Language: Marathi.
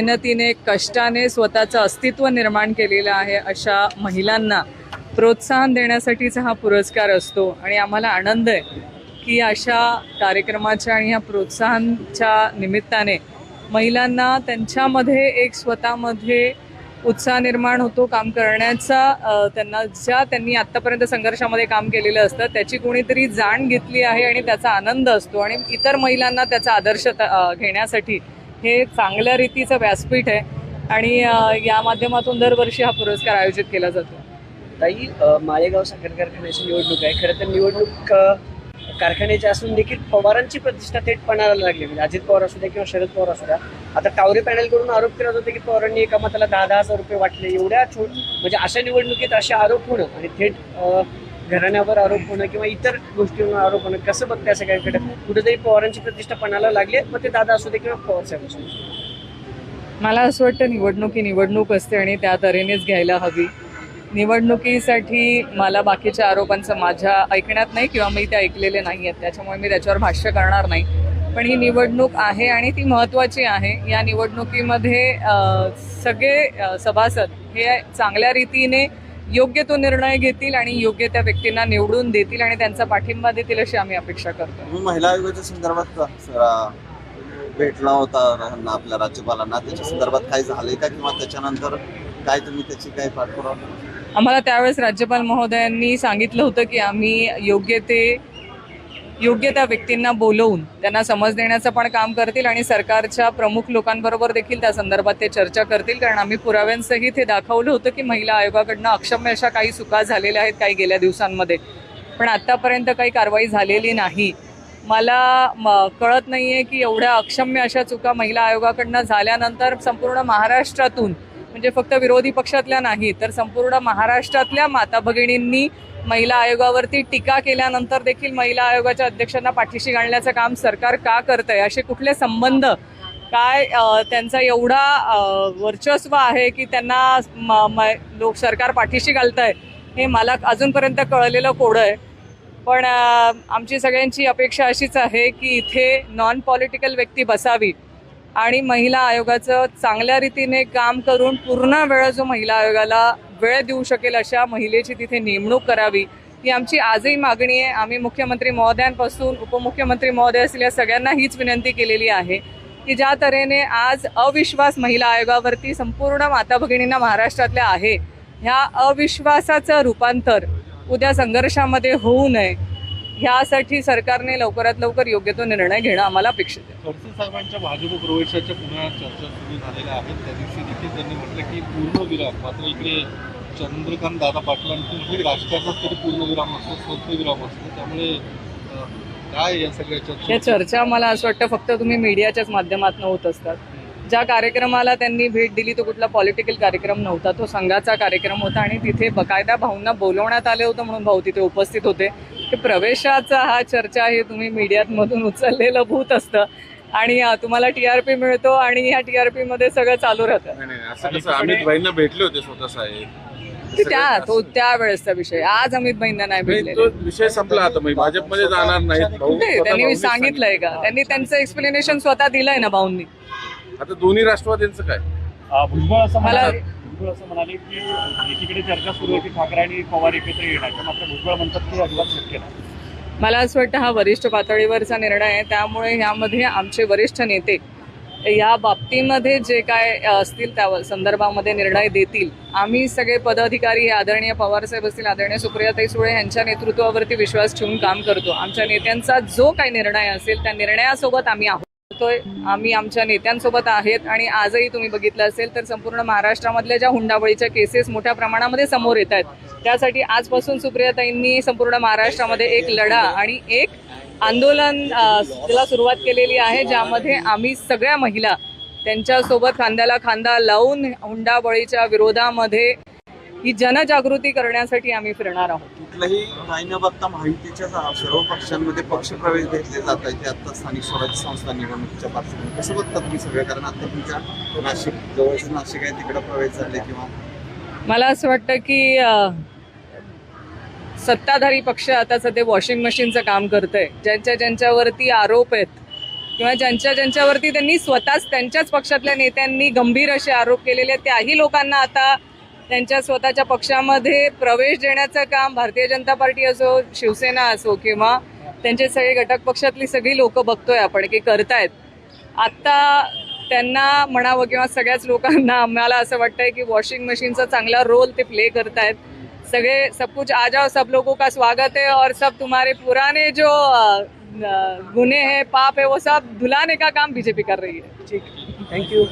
मेहनतीने कष्टाने स्वतःचं अस्तित्व निर्माण केलेलं आहे अशा महिलांना प्रोत्साहन देण्यासाठीचा हा पुरस्कार असतो. आणि आम्हाला आनंद आहे की अशा कार्यक्रमाच्या आणि ह्या प्रोत्साहनच्या निमित्ताने महिलांना त्यांच्यामध्ये एक स्वतःमध्ये उत्साह निर्माण होतो काम करण्याचा त्यांना ज्या त्यांनी आत्तापर्यंत संघर्षामध्ये काम केलेलं असतं त्याची कोणीतरी जाण घेतली आहे आणि त्याचा आनंद असतो. आणि इतर महिलांना त्याचा आदर्श घेण्यासाठी हे चांगल्या रीतीचं व्यासपीठ आहे आणि या माध्यमातून दरवर्षी हा पुरस्कार आयोजित केला जातो. ताई माळेगाव साखर कारखान्याची निवडणूक आहे. खरं तर निवडणूक कारखान्याची असून देखील पवारांची प्रतिष्ठा थेट पणाला लागली. म्हणजे अजित पवार असू द्या किंवा शरद पवार असू द्या. आता टावरे पॅनलकडून आरोप केला जातो की पवारांनी एका मताला दहा दहा हजार रुपये वाटले. एवढ्या छोट म्हणजे अशा निवडणुकीत असे आरोप होणं आणि थेट घराण्यावर आरोप होणं किंवा इतर गोष्टींवर आरोप होणं कसं बघताय सगळ्यांकडे? कुठेतरी पवारांची प्रतिष्ठा पणाला लागली मग ते दादा असू दे किंवा पवार साहेब असू दे. मला असं वाटतं निवडणूक ही निवडणूक असते आणि त्या तऱ्हेनेच घ्यायला हवी. निवडणुकीसाठी मला बाकीच्या आरोपांचं माझ्या ऐकण्यात नाही किंवा मी ते ऐकलेले नाही आहेत. त्याच्यामुळे मी त्याच्यावर भाष्य करणार नाही. पण ही निवडणूक आहे आणि ती महत्त्वाची आहे. या निवडणुकीमध्ये सगळे सभासद हे चांगल्या रीतीने योग्य तो निर्णय घेतील आणि योग्य त्या व्यक्तींना निवडून देतील आणि त्यांचा पाठिंबा देतील अशी आम्ही अपेक्षा करतो. महिला आयोगाच्या संदर्भात भेटला होता आपल्या राज्यपालांना? त्याच्या संदर्भात काय झालंय का किंवा त्याच्यानंतर काय तुम्ही त्याची काय पाठपुरावा आम्हाला त्यावेळेस राज्यपाल महोदयांनी सांगितलं होतं की आम्ही योग्य ते योग्य त्या व्यक्तींना बोलवून त्यांना समज देण्याचं पण काम करतील आणि सरकारच्या प्रमुख लोकांबरोबर देखील त्या संदर्भात ते चर्चा करतील. कारण आम्ही पुराव्यांसहित हे दाखवलं होतं की महिला आयोगाकडनं अक्षम्य अशा काही चुका झालेल्या आहेत काही गेल्या दिवसांमध्ये. पण आत्तापर्यंत काही कारवाई झालेली नाही. मला म- कळत आहे की एवढ्या अक्षम्य अशा चुका महिला आयोगाकडनं झाल्यानंतर संपूर्ण महाराष्ट्रातून म्हणजे फक्त विरोधी पक्षातल्या नाही तर संपूर्ण महाराष्ट्रातल्या माता भगिनींनी महिला आयोगावरती टीका केल्यानंतर देखील महिला आयोगाच्या अध्यक्षांना पाठीशी घालण्याचं काम सरकार का करत आहे असे कुठले संबंध? काय त्यांचा एवढा वर्चस्व आहे की त्यांना म- लोक सरकार पाठीशी घालत आहे हे मला अजूनपर्यंत कळलेलं कोडं आहे. पण आमची सगळ्यांची अपेक्षा अशीच आहे की इथे नॉन पॉलिटिकल व्यक्ती बसावी. आणि महिला आयोगाचं चांगल्या रीतीने काम करून पूर्ण वेळ जो महिला आयोगाला वेळ देऊ शकेल अशा महिलेची तिथे नेमणूक करावी ही आमची आजही मागणी आहे. आम्ही मुख्यमंत्री महोदयांपासून उपमुख्यमंत्री महोदय असतील या सगळ्यांना हीच विनंती केलेली आहे की ज्या तऱ्हेने आज अविश्वास महिला आयोगावरती संपूर्ण माता भगिनींना महाराष्ट्रातल्या आहे ह्या अविश्वासाचं रूपांतर उद्या संघर्षामध्ये होऊ नये. ह्यासाठी सरकारने लवकरात लवकर योग्य तो निर्णय घेणं आम्हाला अपेक्षित आहे. खडसे साहेबांच्या भाजप प्रवेशाच्या पुन्हा चर्चा सुरू झालेल्या आहेत. त्या दिवशी देखील त्यांनी म्हटलं की पूर्णविराम मात्र इकडे चंद्रकांत दादा पाटलांची राजकारणात तरी पूर्णविराम असतो स्वल्पविराम असतो त्यामुळे काय या सगळ्या चर्चा मला असं वाटतं फक्त तुम्ही मीडियाच्याच माध्यमातून होत असतात. ज्या कार्यक्रमाला त्यांनी भेट दिली तो कुठला पॉलिटिकल कार्यक्रम नव्हता. तो संघाचा कार्यक्रम होता आणि तिथे बकायदा भाऊंना बोलवण्यात आले होतं म्हणून भाऊ तिथे उपस्थित होते. की प्रवेशाचा हा चर्चा हे तुम्ही मीडियात मधून उचललेलं भूत असतं. आणि तुम्हाला टीआरपी मिळतो आणि ह्या टीआरपी मध्ये सगळं चालू राहतं. नाही नाही अमित भाईंना भेटले होते स्वतः साहेब. त्या तो त्यावेळेसचा विषय. आज अमित भाईंना नाही नाही, तो विषय संपला आता मग भाजपमध्ये जाणार स्वतः त्यांनी सांगितलंय का? त्यांनी त्यांचं एक्सप्लेनेशन स्वतः दिलंय ना भाऊंनी. आता दोन्ही राष्ट्रवादींचं काय? भुजबळ असं मला- म्हणाले भुजबळ असं म्हणाले की एकीकडे चर्चा सुरू आहे की ठाकरे आणि पवार एकत्र येण्याच्या मात्र भुजबळ म्हणतात की अजिबात शक्य नाही. मला असं वाटतं हा वरिष्ठ पातळीवरचा निर्णय आहे. त्यामुळे ह्यामध्ये आमचे वरिष्ठ नेते या बाबतीमध्ये जे काय असतील त्या संदर्भामध्ये निर्णय देतील. आम्ही सगळे पदाधिकारी हे आदरणीय पवारसाहेब असतील आदरणीय सुप्रियाताई सुळे यांच्या नेतृत्वावरती विश्वास ठेवून काम करतो. आमच्या नेत्यांचा जो काही निर्णय असेल त्या निर्णयासोबत आम्ही आहोत. करतोय. आम्ही आमच्या नेत्यांसोबत आहेत आणि आजही तुम्ही बघितलं असेल तर संपूर्ण महाराष्ट्रामधल्या ज्या हुंडाबळीच्या केसेस मोठ्या प्रमाणामध्ये समोर येत आहेत. त्यासाठी आजपासून सुप्रियाताईंनी संपूर्ण महाराष्ट्रामध्ये एक लढा आणि एक आंदोलन त्याला सुरुवात केलेली आहे ज्यामध्ये आम्ही सगळ्या महिला त्यांच्यासोबत खांद्याला खांदा लावून हुंडाबळीच्या विरोधामध्ये ही जनजागृती करण्यासाठी आम्ही फिरणार आहोत. कुठलंही काही न बघता माहितीच्या सर्व पक्षांमध्ये पक्षप्रवेश घेतले जात आहेत. ते आता स्थानिक स्वराज्य संस्था निवडणुकीच्या पार्श्वभूमीवर. कसं बघता तुम्ही सगळं? कारण आता तुमच्या नाशिक जवळचं नाशिक आहे तिकडे प्रवेश झाले किंवा मला असं वाटतं की सत्ताधारी पक्ष आता सध्या वॉशिंग मशीनचं काम करतंय. ज्यांच्या ज्यांच्यावरती आरोप आहेत किंवा ज्यांच्या ज्यांच्यावरती त्यांनी स्वतःच त्यांच्याच पक्षातल्या नेत्यांनी गंभीर असे आरोप केलेले आहेत त्याही लोकांना आता त्यांच्या स्वतःच्या पक्षामध्ये प्रवेश देण्याचं काम भारतीय जनता पार्टी असो शिवसेना असो किंवा त्यांचे सगळे घटक पक्षातली सगळी लोक बघतोय आपण की करतायत. आत्ता त्यांना म्हणावं किंवा सगळ्याच लोकांना आम्हाला असं वाटतंय की वॉशिंग मशीनचा चांगला रोल ते प्ले करतायत. सगळे सब कुछ आ जाओ सब लोगों का स्वागत है और सब तुम्हारे पुराने जो गुन्हे है पाप है वो सब धुलाने का काम बीजेपी कर रही है। ठीक थँक्यू